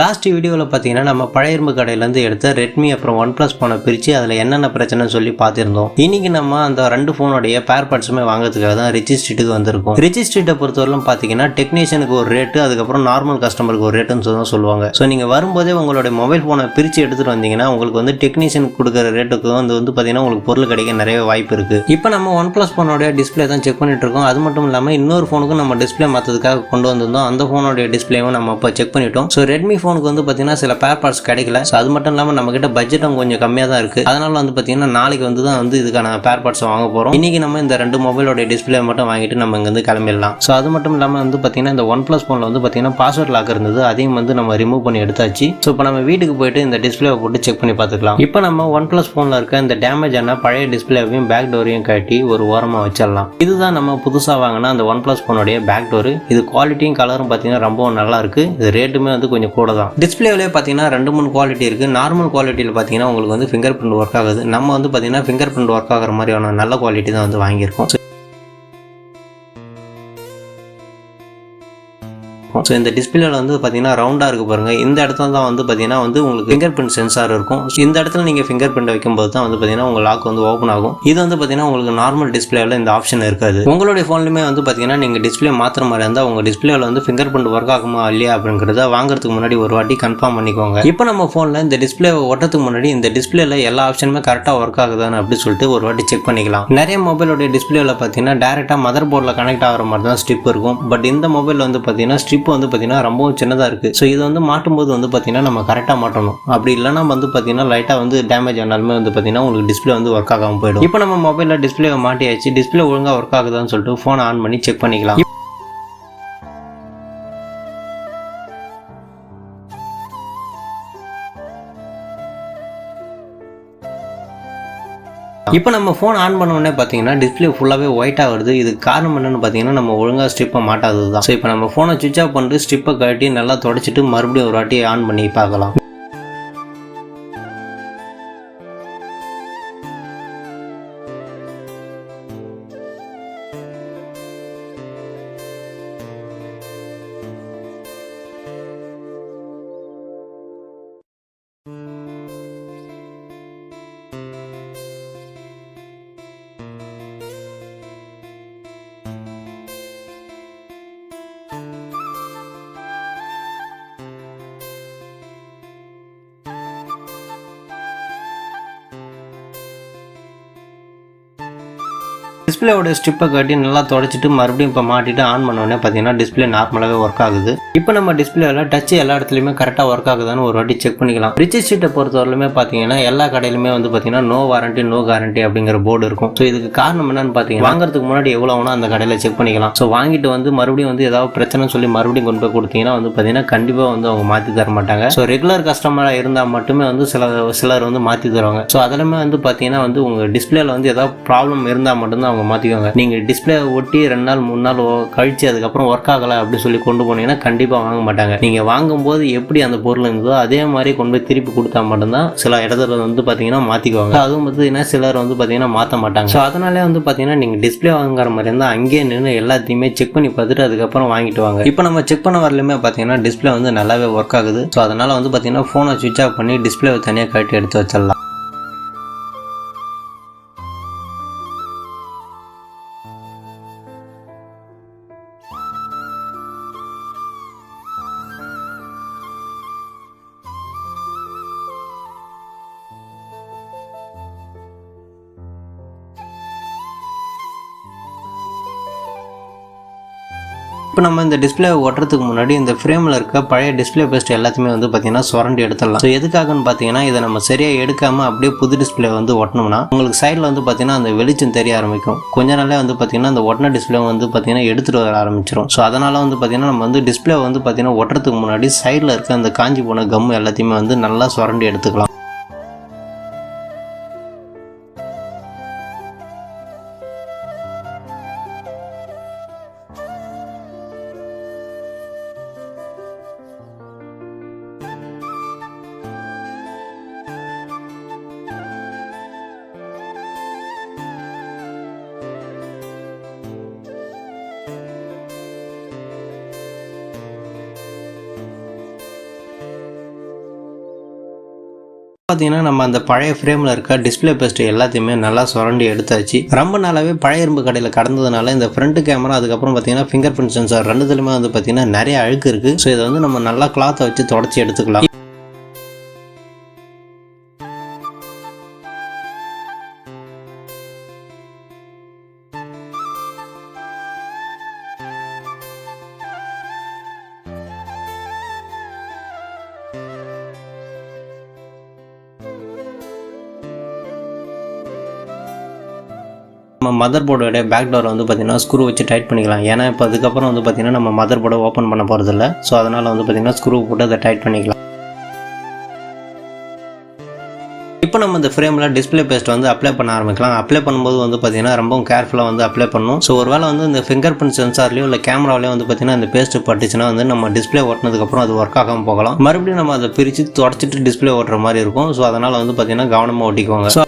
Last வீடியோவில் பார்த்தீங்கன்னா நம்ம பழைய இரும்பு கடையிலேருந்து எடுத்த ரெட்மி அப்புறம் ஒன் ப்ளஸ் ஃபோனை பிரித்து அதில் என்னென்ன பிரச்சனைன்னு சொல்லி பார்த்துருந்தோம். இன்றைக்கி நம்ம அந்த ரெண்டு ஃபோனுடைய பேர் பார்ட்ஸுமே வாங்குறதுக்காக தான் ரிஜிஸ்ட்ரீட்டுக்கு வந்திருக்கும். ரிஜிஸ்ட்ரீட்டை ரிச்சி ஸ்ட்ரீட்டை பொறுத்தவரைக்கும் பார்த்தீங்கன்னா டெக்னீஷியனுக்கு ஒரு ரேட்டு அதுக்கப்புறம் நார்மல் கஸ்டமருக்கு ஒரு ரேட்டுன்னு சொல்லி சொல்லுவாங்க. ஸோ நீங்கள் வரும்போதே உங்களுடைய மொபைல் ஃபோனை பிரித்து எடுத்துகிட்டு வந்தீங்கன்னா உங்களுக்கு வந்து டெக்னீஷியன் கொடுக்குற ரேட்டுக்கு வந்து வந்து பார்த்தீங்கன்னா உங்களுக்கு பொருள் கிடைக்க நிறைய வாய்ப்பு இருக்குது இப்போ நம்ம ஒன் ப்ளஸ் ஃபோனோடைய டிஸ்பிளே தான் செக் பண்ணிட்டு இருக்கோம். அது மட்டும் இல்லாமல் இன்னொரு ஃபோனுக்கு நம்ம டிஸ்பிளே மாற்றதுக்காக கொண்டு வந்திருந்தோம். அந்த ஃபோனோடைய டிஸ்பிளேவும் நம்ம இப்போ செக் பண்ணிட்டோம். ஸோ ரெட்மி ஃபோனுக்கு வந்து பார்த்தீங்கன்னா சில பேர் பார்ட்ஸ் கிடைக்கல. ஸோ அது மட்டும் இல்லாமல் நம்ம கிட்ட பட்ஜெட்டும் கொஞ்சம் கம்மியாக தான் இருக்குது அதனால வந்து பார்த்தீங்கன்னா நாளைக்கு வந்து தான் வந்து இதுக்கான பேர் பார்ட்ஸ் வாங்க போகிறோம் இன்றைக்கி நம்ம இந்த ரெண்டு மொபைலோட டிஸ்பிளே மட்டும் வாங்கிட்டு நம்ம இங்கேருந்து கிளம்பிடலாம். ஸோ அது மட்டும் இல்லாமல் வந்து பார்த்தீங்கன்னா இந்த ஒன் ப்ளஸ் ஃபோனில் வந்து பார்த்தீங்கன்னா பாஸ்வேர்ட் லாக் இருந்தது. அதையும் வந்து நம்ம ரிமூவ் பண்ணி எடுத்தாச்சு. ஸோ இப்போ நம்ம வீட்டுக்கு போயிட்டு இந்த டிஸ்பிளேவை போட்டு செக் பண்ணி பார்த்துக்கலாம் இப்போ நம்ம ஒன் ப்ளஸ் ஃபோனில் இருக்க இந்த டேமேஜ் ஆன பழைய டிஸ்பிளேவையும் பேக் டோரையும் கட்டி ஒரு ஓரமாக வச்சிடலாம். இதுதான் நம்ம புதுசாக வாங்கினா அந்த ஒன் ப்ளஸ் ஃபோனுடைய பேக் டோரு இது குவாலிட்டியும் கலரும் பார்த்தீங்கன்னா ரொம்ப நல்லா இருக்குது இது ரேட்டுமே வந்து கொஞ்சம் கூட தான் டிஸ்பிளேவிலே பார்த்தீங்கன்னா ரெண்டு மூணு குவாலிட்டி இருக்கு. நார்மல் குவாலிட்டியில் பார்த்தீங்கன்னா உங்களுக்கு வந்து ஃபிங்கர் பிரிண்ட் ஒர்க் ஆகுது. நம்ம வந்து பார்த்தீங்கன்னா ஃபிங்கர் பிரிண்ட் ஒர்க் ஆகிற மாதிரியான நல்ல குவாலிட்டி தான் வந்து வாங்கியிருக்கோம். ஸோ இந்த டிஸ்பிளேல வந்து பார்த்தீங்கன்னா ரவுண்டாக இருக்குது பாருங்கள் இந்த இடத்துல தான் வந்து பார்த்தீங்கன்னா வந்து உங்களுக்கு ஃபிங்கர் பிரிண்ட் சென்சார் இருக்கும் இந்த இடத்துல நீங்கள் ஃபிங்கர் பிரிண்ட் வைக்கும்போது தான் வந்து பார்த்தீங்கன்னா உங்கள் லாக் வந்து ஓப்பன் ஆகும். இது வந்து பார்த்தீங்கன்னா உங்களுக்கு நார்மல் டிஸ்பிளேல இந்த ஆப்ஷன் இருக்காது. உங்களுடைய ஃபோன்லையுமே வந்து பார்த்தீங்கன்னா நீங்கள் டிஸ்பிளே மாத்திர மாதிரி இருந்தால் உங்கள் டிஸ்பிளேல வந்து ஃபிங்கர் பிரிண்ட் ஒர்க் ஆகுமா இல்லையா அப்படிங்கிறத வாங்குறதுக்கு முன்னாடி ஒரு வாட்டி கன்ஃபார்ம் பண்ணிக்கோங்க. இப்போ நம்ம ஃபோனில் இந்த டிஸ்பிளே ஓட்டத்துக்கு முன்னாடி இந்த டிஸ்பிளேல எல்லா ஆப்ஷனுமே கரெக்டாக ஒர்க் ஆகுதான்னு அப்படி சொல்லிட்டு ஒரு வாட்டி செக் பண்ணிக்கலாம். நிறைய மொபைலோட டிஸ்பிளேல பார்த்தீங்கன்னா டேரெக்டாக மதர் போர்டில் கனெக்ட் ஆகிற மாதிரி தான் ஸ்ட்ரிப் இருக்கும். பட் இந்த மொபைல் வந்து பார்த்தீங்கன்னா ஸ்ட்ரிப் வந்து பார்த்தீங்கன்னா ரொம்பவும் சின்னதாக இருக்குது ஸோ இது வந்து மாட்டும்போது வந்து பார்த்தீங்கன்னா நம்ம கரெக்டாக மாட்டணும். அப்படி இல்லைன்னா வந்து பார்த்தீங்கன்னா லைட்டாக வந்து டேமேஜ் ஆனாலுமே வந்து பார்த்தீங்கன்னா உங்களுக்கு டிஸ்பிளே வந்து ஒர்க் ஆகாமல் போயிடும். இப்போ நம்ம மொபைலில் டிஸ்பிளே மாட்டியாச்சு. டிஸ்பிளே ஒழுங்காக ஒர்க் ஆகுதான்னு சொல்லிட்டு ஃபோனை ஆன் பண்ணி செக் பண்ணிக்கலாம். இப்போ நம்ம ஃபோன் ஆன் பண்ண உடனே பார்த்தீங்கன்னா டிஸ்பிளே ஃபுல்லாகவே ஒயிட்டாக வருது. இதுக்கு காரணம் என்னென்னு பார்த்தீங்கன்னா நம்ம ஒழுங்காக ஸ்ட்ரிப்பை மாட்டாதது தான் ஸோ இப்போ நம்ம ஃபோனை சுவிச் ஆஃப் பண்ணிட்டு ஸ்ட்ரிப்பை கட்டி நல்லா தொடச்சிட்டு மறுபடியும் ஒரு வாட்டி ஆன் பண்ணி பார்க்கலாம். டிஸ்பிளேவோட ஸ்ட்ரிப்பை கட்டி நல்லா தொடச்சிட்டு மறுபடியும் இப்போ மாட்டிட்டு ஆன் பண்ண உடனே பார்த்தீங்கன்னா டிஸ்பிளே நார்மலாகவே ஒர்க் ஆகுது. இப்போ நம்ம டிஸ்பிளேல டச் எல்லா இடத்துலையுமே கரெக்டாக ஒர்க் ஆகுதான்னு ஒரு வாட்டி செக் பண்ணிக்கலாம். ரிச்சர் ஷீட்டை பொறுத்தவரையிலுமே பார்த்தீங்கன்னா எல்லா கடையிலுமே வந்து பார்த்தீங்கன்னா நோ வாரண்டி நோ கேரண்டி அப்படிங்கிற போர்டு இருக்கும். ஸோ இதுக்கு காரணம் என்னன்னு பார்த்தீங்கன்னா வாங்குறதுக்கு முன்னாடி எவ்வளோ அந்த கடையில் செக் பண்ணிக்கலாம். ஸோ வாங்கிட்டு வந்து மறுபடியும் வந்து ஏதாவது பிரச்சனை சொல்லி மறுபடியும் கொண்டு போய் கொடுத்தீங்கன்னா வந்து பார்த்தீங்கன்னா கண்டிப்பாக வந்து அவங்க மாற்றி தர மாட்டாங்க. ஸோ ரெகுலர் கஸ்டமராக இருந்தால் மட்டுமே வந்து சில சிலர் வந்து மாற்றி தருவாங்க. ஸோ அதிலுமே வந்து பார்த்தீங்கன்னா வந்து உங்கள் டிஸ்பிளேல வந்து ஏதாவது ப்ராப்ளம் இருந்தால் மட்டும்தான் அவங்க மாற்றிக்குவாங்க நீங்கள் டிஸ்பிளே ஒட்டி ரெண்டு நாள் மூணு நாள் கழித்து அதுக்கப்புறம் ஒர்க் ஆகலை அப்படின்னு சொல்லி கொண்டு போனீங்கன்னா கண்டிப்பாக வாங்க மாட்டாங்க. நீங்கள் வாங்கும்போது எப்படி அந்த பொருள் இருந்ததோ அதே மாதிரி கொண்டு போய் திருப்பி கொடுத்தா மட்டும்தான் சில இடத்துல வந்து பார்த்தீங்கன்னா மாற்றிக்குவாங்க அதுவும் பார்த்தீங்கன்னா சிலர் வந்து பார்த்தீங்கன்னா மாற்ற மாட்டாங்க. ஸோ அதனாலே வந்து பார்த்தீங்கன்னா நீங்கள் டிஸ்பிளே வாங்குற மாதிரி இருந்தால் அங்கேயே நின்று எல்லாத்தையுமே செக் பண்ணி பார்த்துட்டு அதுக்கப்புறம் வாங்கிட்டு வாங்க. இப்போ நம்ம செக் பண்ண வரலுமே பார்த்தீங்கன்னா டிஸ்பிளே வந்து நல்லாவே ஒர்க் ஆகுது. ஸோ அதனால் வந்து பார்த்தீங்கன்னா ஃபோனை சுவிச் ஆஃப் பண்ணி டிஸ்பிளே தனியாக கட்டி எடுத்து வச்சிடலாம். இப்போ நம்ம இந்த டிஸ்பிளே ஓட்டுறதுக்கு முன்னாடி இந்த ஃப்ரேமில் இருக்க பழைய டிஸ்பிளே பேஸ்ட் எல்லாத்தையுமே வந்து பார்த்தீங்கன்னா சுரண்டி எடுத்துடலாம். ஸோ எதுக்காகன்னு பார்த்தீங்கன்னா இதை நம்ம சரியாக எடுக்காமல் அப்படியே புது டிஸ்பிளே வந்து ஒட்டணும்னா உங்களுக்கு சைடில் வந்து பார்த்தீங்கன்னா அந்த வெளிச்சம் தெரிய ஆரம்பிக்கும். கொஞ்ச நாளே வந்து பார்த்தீங்கன்னா அந்த ஒட்டின டிஸ்பிளே வந்து பார்த்தீங்கன்னா எடுத்துகிட்டு வர ஆரம்பிச்சிடும் ஸோ அதனால் வந்து பார்த்தீங்கன்னா நம்ம வந்து டிஸ்பிளே வந்து பார்த்தீங்கன்னா ஒட்டுறதுக்கு முன்னாடி சைடில் இருக்க அந்த காஞ்சி போன கம் எல்லாத்தையுமே வந்து நல்லா சுரண்டி எடுத்துக்கலாம். பார்த்தீங்கன்னா நம்ம அந்த பழைய ஃப்ரேமில் இருக்க டிஸ்பிளே பெஸ்ட் எல்லாத்தையுமே நல்லா சுரண்டி எடுத்தாச்சு. ரொம்ப நாளாவே பழைய இரும்பு கடையில் கடந்ததுனால இந்த ஃப்ரண்ட் கேமரா அதுக்கப்புறம் பார்த்தீங்கன்னா ஃபிங்கர் பிரிண்ட் சென்சார் ரெண்டுத்துலையுமே வந்து பார்த்தீங்கன்னா நிறைய அழுக்கு இருக்குது ஸோ இதை வந்து நம்ம நல்லா கிளாத்தை வச்சு தொடச்சி எடுத்துக்கலாம். நம்ம மதர் போர்டோட பேக் டோர் வந்து பார்த்தீங்கன்னா ஸ்க்ரூ வச்சு டைட் பண்ணிக்கலாம். ஏன்னா இப்போ அதுக்கப்புறம் வந்து பார்த்தீங்கன்னா நம்ம மதர் போர்டை ஓப்பன் பண்ண போகிறதில்ல ஸோ அதனால் வந்து பார்த்தீங்கன்னா ஸ்க்ரூ போட்டு அதை டைட் பண்ணிக்கலாம். இப்போ நம்ம இந்த ஃப்ரேமில் டிஸ்ப்ளே பேஸ்ட் வந்து அப்ளை பண்ண ஆரம்பிக்கலாம். அப்ளை பண்ணும்போது வந்து பார்த்தீங்கன்னா ரொம்பவும் கேர்ஃபுல்லாக வந்து அப்ளை பண்ணணும். ஸோ ஒரு வேளை வந்து இந்த ஃபிங்கர் பிரிண்ட் சென்சார்லையோ இல்லை கேமராலையோ வந்து பார்த்தீங்கன்னா இந்த பேஸ்ட் பட்டுச்சுன்னா வந்து நம்ம டிஸ்பிளே ஓட்டினதுக்கப்புறம் அது ஒர்க் ஆகாமல் போகலாம். மறுபடியும் நம்ம அதை பிரித்து தொடச்சிட்டு டிஸ்ப்ளே ஓட்டுற மாதிரி இருக்கும். ஸோ அதனால் வந்து பார்த்தீங்கன்னா கவனமாக ஓட்டிக்குவாங்க ஸோ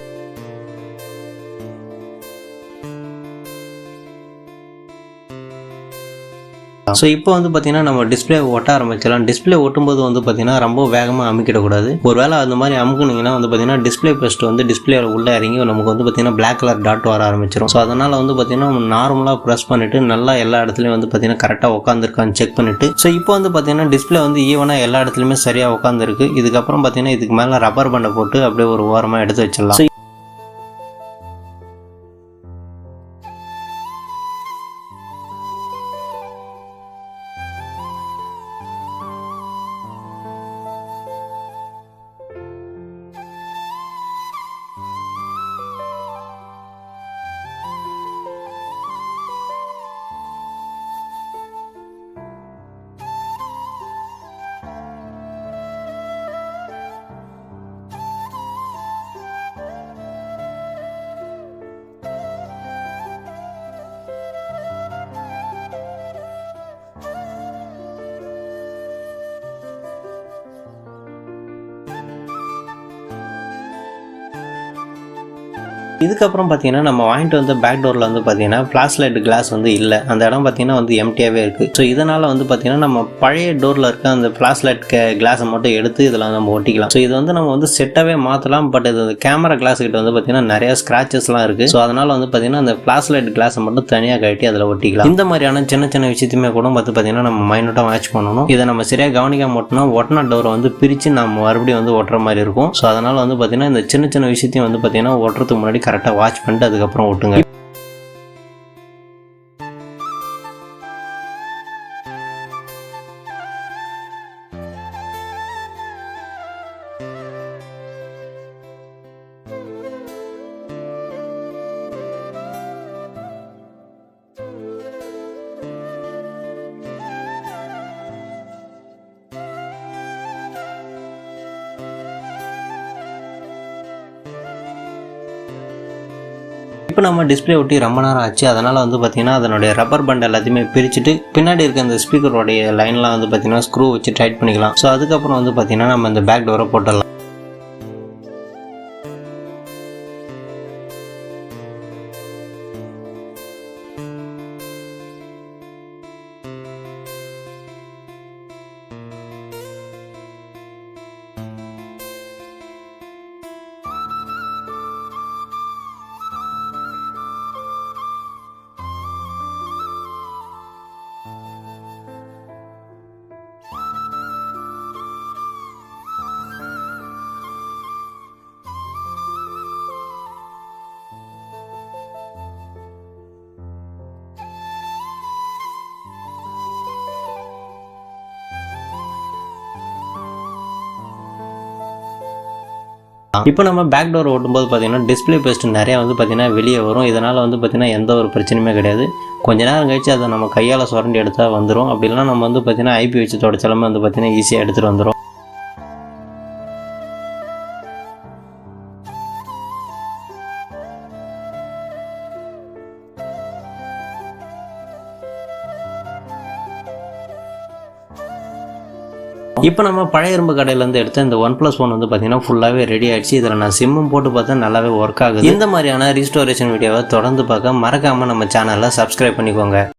ஸோ இப்போ வந்து பார்த்தீங்கன்னா நம்ம டிஸ்பிளே ஒட்ட ஆரம்பிச்சிடலாம். டிஸ்ப்ளே ஒட்டும்போது வந்து பார்த்தீங்கன்னா ரொம்ப வேகமாக அமுக்கிடக்கூடாது ஒருவேளை அந்த மாதிரி அமுக்குனீங்கன்னா வந்து பார்த்தீங்கன்னா டிஸ்ப்ளே பெஸ்ட் வந்து டிஸ்பிளே உள்ளே இறங்கி நமக்கு வந்து பார்த்தீங்கன்னா பிளாக் கலர் டாட் வர ஆரம்பிச்சிடும் ஸோ அதனால் வந்து பார்த்தீங்கன்னா நம்ம நார்மலாக ப்ரெஸ் பண்ணிவிட்டு நல்லா எல்லா இடத்துலையும் வந்து பார்த்தீங்கன்னா கரெக்டாக உட்காந்துருக்கான்னு செக் பண்ணிவிட்டு ஸோ இப்போ வந்து பார்த்தீங்கன்னா டிஸ்ப்ளே வந்து ஈவனாக எல்லா இடத்துலையுமே சரியாக உட்காந்துருக்கு இதுக்கப்புறம் பார்த்தீங்கன்னா இதுக்கு மேலே ரப்பர் பண்டை போட்டு அப்படியே ஒரு ஓரமாக எடுத்து வச்சிடலாம். இதுக்கப்புறம் பார்த்தீங்கன்னா நம்ம வாங்கிட்டு வந்து பேக் டோரில் வந்து பார்த்தீங்கன்னா ஃப்ளாஷ் லைட் கிளாஸ் வந்து இல்லை. அந்த இடம் பார்த்தீங்கன்னா வந்து எம்டியாகவே இருக்குது ஸோ இதனால் வந்து பார்த்தீங்கன்னா நம்ம பழைய டோரில் இருக்க அந்த ஃப்ளாஷ் லைட் கிளாஸை மட்டும் எடுத்து இதில் நம்ம ஒட்டிக்கலாம் ஸோ இது வந்து நம்ம வந்து செட்டாகவே மாற்றலாம் பட் இது கேமரா கிளாஸ் கிட்ட வந்து பார்த்தீங்கன்னா நிறைய ஸ்க்ராச்சஸ்லாம் இருக்குது ஸோ அதனால் வந்து பார்த்தீங்கன்னா அந்த ஃப்ளாஷ் லைட் கிளாஸை மட்டும் தனியாக கட்டி அதில் ஒட்டிக்கலாம் இந்த மாதிரியான சின்ன சின்ன விஷயத்தையுமே கூட பார்த்து பார்த்தீங்கன்னா நம்ம மைனூட்டாக வாட்ச் பண்ணணும். இதை நம்ம சரியாக கவனிக்காம ஒட்டினா ஒட்டின டோரை வந்து பிரித்து நம்ம மறுபடியும் வந்து ஒட்டுற மாதிரி இருக்கும். ஸோ அதனால் வந்து பார்த்தீங்கன்னா இந்த சின்ன சின்ன விஷயத்தையும் வந்து பார்த்தீங்கன்னா ஒட்டுறதுக்கு முன்னாடி கரெக்டாக வாட்ச் பண்ணிட்டு அதுக்கப்புறம் ஓட்டுங்க இப்போ நம்ம டிஸ்ப்ளே ஒட்டி ரொம்ப நேரம் ஆச்சு. அதனால் வந்து பார்த்திங்கன்னா அதனுடைய ரப்பர் பண்ட் எல்லாத்தையுமே பிரிச்சுட்டு பின்னாடி இருக்க அந்த ஸ்பீக்கரோடைய லைன்லாம் வந்து பார்த்திங்கன்னா ஸ்க்ரூ வச்சு டைட் பண்ணிக்கலாம். ஸோ அதுக்கப்புறம் வந்து பார்த்திங்கன்னா நம்ம இந்த பேக் டோரை போட்டுடலாம். இப்போ நம்ம பேக் டோர் ஓட்டும்போது பார்த்தீங்கன்னா டிஸ்ப்ளே பேஸ்ட் நிறையா வந்து பார்த்தீங்கன்னா வெளியே வரும். இதனால் வந்து பார்த்தீங்கன்னா எந்த ஒரு பிரச்சனையுமே கிடையாது. கொஞ்ச நேரம் கழிச்சு அதை நம்ம கையால் சுரண்டி எடுத்தால் வந்துடும் அப்படிலாம் நம்ம வந்து பார்த்தீங்கன்னா ஐபி வச்சு தொடச்சாலுமே வந்து பார்த்தீங்கன்னா ஈஸியாக எடுத்துகிட்டு வந்துடும் இப்போ நம்ம பழைய இரும்பு கடையிலேருந்து எடுத்த இந்த ஒன் ப்ளஸ் ஒன் வந்து பார்த்தீங்கன்னா ஃபுல்லாகவே ரெடி ஆயிடுச்சு. இதில் நான் சிம்மும் போட்டு பார்த்தா நல்லாவே ஒர்க் ஆகுது. இந்த மாதிரியான ரீஸ்டோரேஷன் வீடியோவை தொடர்ந்து பார்க்க மறக்காமல் நம்ம சேனலை சப்ஸ்கிரைப் பண்ணிக்கோங்க.